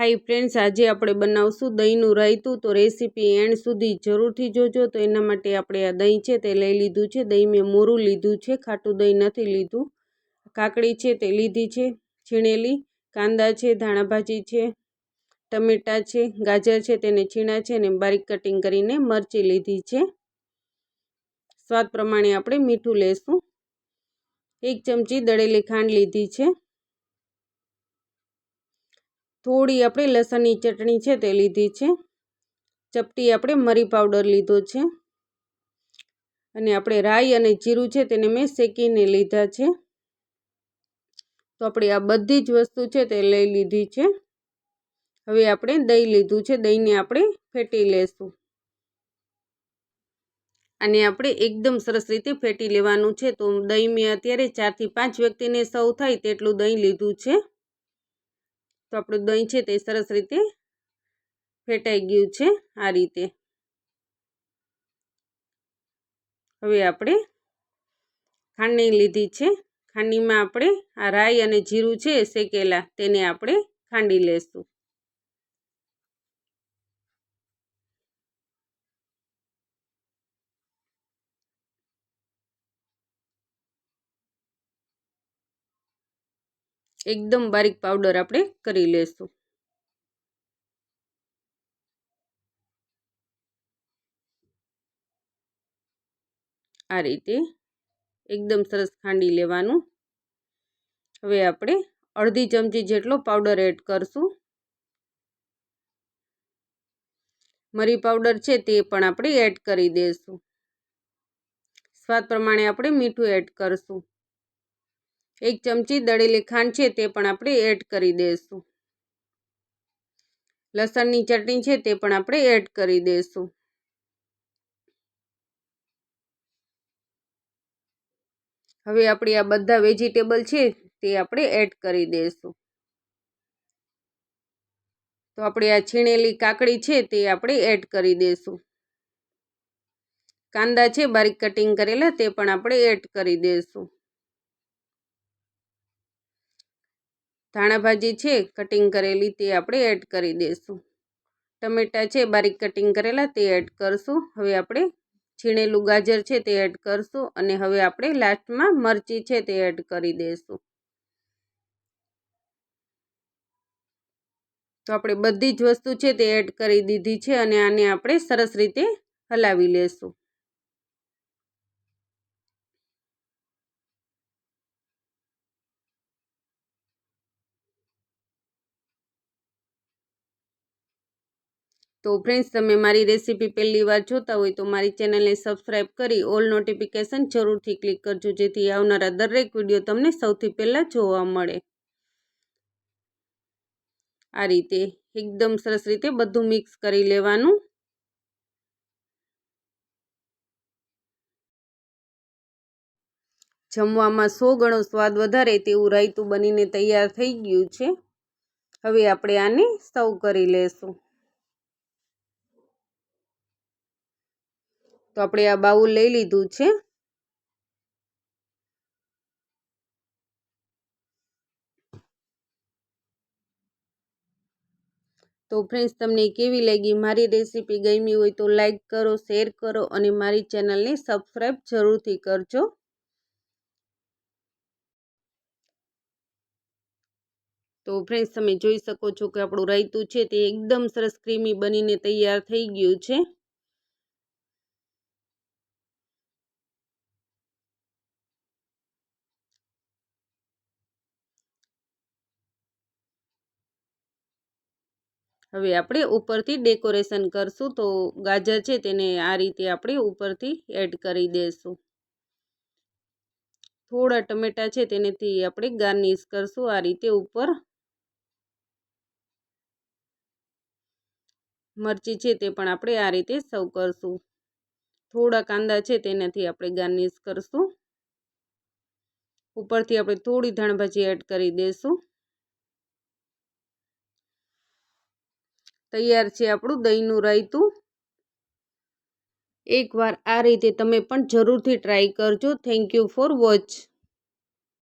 High friends આજે આપણે બનાવશું દહીંનું રાયતું. તો રેસીપી એન્ડ સુધી જરૂરથી જોજો. તો એના માટે આપણે આ દહીં છે તે લઈ લીધું છે. દહીં મેં મોરું લીધું છે. ખાટું દહીં નથી લીધું. કાકડી છે તે લીધી છે. છીણેલી, કાંદા છે ધાણાભાજી છે, ટમેટાં છે, ગાજર છે તેને છીણા છે અને બારીક કટિંગ કરીને મરચી લીધી છે. સ્વાદ પ્રમાણે આપણે મીઠું લેશું. એક ચમચી દળેલી ખાંડ લીધી છે. થોડી આપણે લસણની ચટણી છે તે લીધી છે. ચપટી આપણે મરી પાવડર લીધો છે. અને આપણે રાઈ અને જીરું છે તેને મેં શેકીને લીધા છે. તો આપણે આ બધી જ વસ્તુ છે તે લઈ લીધી છે. હવે આપણે દહીં લીધું છે, દહીંને આપણે ફેટી લેશું. અને આપણે એકદમ સરસ રીતે ફેટી લેવાનું છે. તો દહીં મેં અત્યારે ચારથી પાંચ વ્યક્તિને સૌ થાય તેટલું દહીં લીધું છે. તો આપણું દહીં છે તે સરસ રીતે ફેટાઈ ગયું છે આ રીતે. હવે આપણે ખાંડણી લીધી છે. ખાંડણીમાં આપણે આ રાઈ અને જીરું છે શેકેલા, તેને આપણે ખાંડી લેશું. એકદમ બારીક પાવડર આપણે કરી લેશું. આ રીતે એકદમ સરસ ખાંડી લેવાનું. હવે આપણે અડધી ચમચી જેટલો પાવડર એડ કરશું. મરી પાવડર છે તે પણ આપણે એડ કરી દઈશું સ્વાદ પ્રમાણે આપણે મીઠું એડ કરશું. એક ચમચી દળેલી ખાંડ છે તે પણ આપણે એડ કરી દઈશું. લસણની ચટણી છે તે પણ આપણે એડ કરી દઈશું. હવે આપણે આ બધા વેજીટેબલ છે તે આપણે એડ કરી દઈશું. તો આપણે આ છીણેલી કાકડી છે તે આપણે એડ કરી દઈશું. કાંદા છે, બારીક કટિંગ કરેલા તે પણ આપણે એડ કરી દઈશું. ધાણાભાજી છે કટિંગ કરેલી તે આપણે એડ કરી દઈશું. ટમેટાં છે, બારીક કટિંગ કરેલા તે એડ કરશું. હવે આપણે છીણેલું ગાજર છે તે એડ કરશું અને હવે આપણે લાસ્ટમાં મરચી છે તે એડ કરી દઈશું. તો આપણે બધી જ વસ્તુ છે તે એડ કરી દીધી છે અને આને આપણે સરસ રીતે હલાવી લેશું. તો ફ્રેન્ડ્સ તમે મારી રેસીપી પહેલી વાર જોતા હોય તો મારી ચેનલને સબસ્ક્રાઈબ કરી ઓલ નોટિફિકેશન જરૂરથી ક્લિક કરજો, જેથી આવનારા દરેક વીડિયો તમને સૌથી પહેલાં જોવા મળે. આ રીતે એકદમ સરસ રીતે બધું મિક્સ કરી લેવાનું. જમવામાં સો ગણો સ્વાદ વધારે તેવું રાયતું બનીને તૈયાર થઈ ગયું છે. હવે આપણે આને સર્વ કરી લેશું. આપણે આ બાઉલ લઈ લીધું છે. તો ફ્રેન્ડ્સ તમને કેવી લાગી? મારી રેસીપી ગમી હોય તો લાઈક કરો શેર કરો અને મારી ચેનલને સબસ્ક્રાઈબ જરૂરથી કરજો. તો ફ્રેન્ડ્સ તમે જોઈ શકો છો કે આપણું રાયતું છે તે એકદમ સરસ ક્રીમી બનીને તૈયાર થઈ ગયું છે. હવે આપણે ઉપરથી ડેકોરેશન કરશું તો ગાજર છે તેને આ રીતે આપણે ઉપરથી એડ કરી દઈશું થોડા ટમેટા છે તેનેથી આપણે ગાર્નિશ કરશું આ રીતે ઉપર. મરચી છે તે પણ આપણે આ રીતે સર્વ કરશું. થોડા કાંદા છે તેનાથી આપણે ગાર્નિશ કરશું. ઉપરથી આપણે થોડી ધાણભાજી એડ કરી દઈશું તૈયાર છે આપણું દહીંનું રાયતું. એકવાર આ રીતે તમે પણ જરૂરથી ટ્રાય કરજો. Thank you for watch